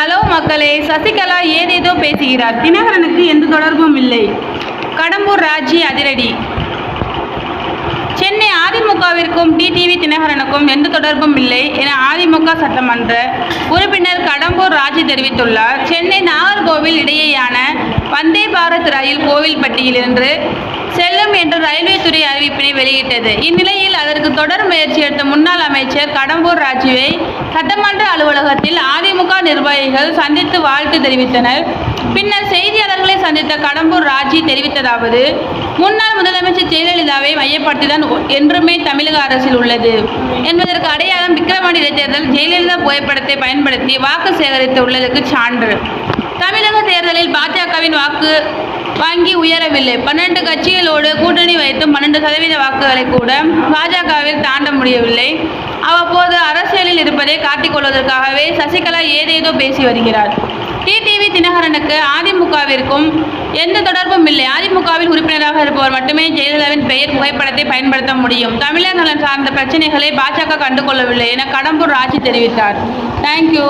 Hello மக்களே சசிகலா ஏதேதோ பேசுகிறார். தினகரனுக்கு எந்த தொடர்பும் இல்லை. கடம்பூர் ராஜி அதிரடி. சென்னை அதிமுகவிற்கும் டிடிவி தினகரனுக்கும் எந்த தொடர்பும் இல்லை என அதிமுக சட்டமன்ற உறுப்பினர் கடம்பூர் ராஜி தெரிவித்துள்ளார். சென்னை நாகர்கோவில் இடையேயான வந்தே பாரத் ரயில் கோவில்பட்டியிலிருந்து செல்லும் என்று ரயில்வே துறை அறிவிப்பினை வெளியிட்டது. இந்நிலையில் அதற்கு தொடர் முயற்சி எடுத்த முன்னாள் அமைச்சர் கடம்பூர் ராஜுவை சட்டமன்ற அலுவலகத்தில் அதிமுக நிர்வாகிகள் சந்தித்து வாழ்த்து தெரிவித்தனர். பின்னர் செய்தியாளர்களை சந்தித்த கடம்பூர் ராஜி தெரிவித்ததாவது முன்னாள் முதலமைச்சர் ஜெயலலிதாவை மையப்படுத்திதான் என்றுமே தமிழக அரசில் உள்ளது. என்பதற்கு அடையாளம் விக்கிரவாண்டி இடைத்தேர்தல் ஜெயலலிதா புகைப்படத்தை பயன்படுத்தி வாக்கு சேகரித்து உள்ளதற்கு சான்று. தமிழக தேர்தலில் பாஜகவின் வாக்கு வாங்கி உயரவில்லை. பன்னெண்டு கட்சிகளோடு கூட்டணி வைத்து பன்னெண்டு சதவீத வாக்குகளை கூட பாஜகவில் தாண்ட முடியவில்லை. அவ்வப்போது அரசியலில் இருப்பதை காட்டிக்கொள்வதற்காகவே சசிகலா ஏதேதோ பேசி வருகிறார். டிடிவி தினகரனுக்கு அதிமுகவிற்கும் எந்த தொடர்பும் இல்லை. அதிமுகவில் உறுப்பினராக இருப்பவர் மட்டுமே ஜெயலலிதாவின் பெயர் புகைப்படத்தை பயன்படுத்த முடியும். தமிழர் நலன் சார்ந்த பிரச்சனைகளை பாஜக கண்டுகொள்ளவில்லை என கடம்பூர் ராஜி தெரிவித்தார். தேங்க்யூ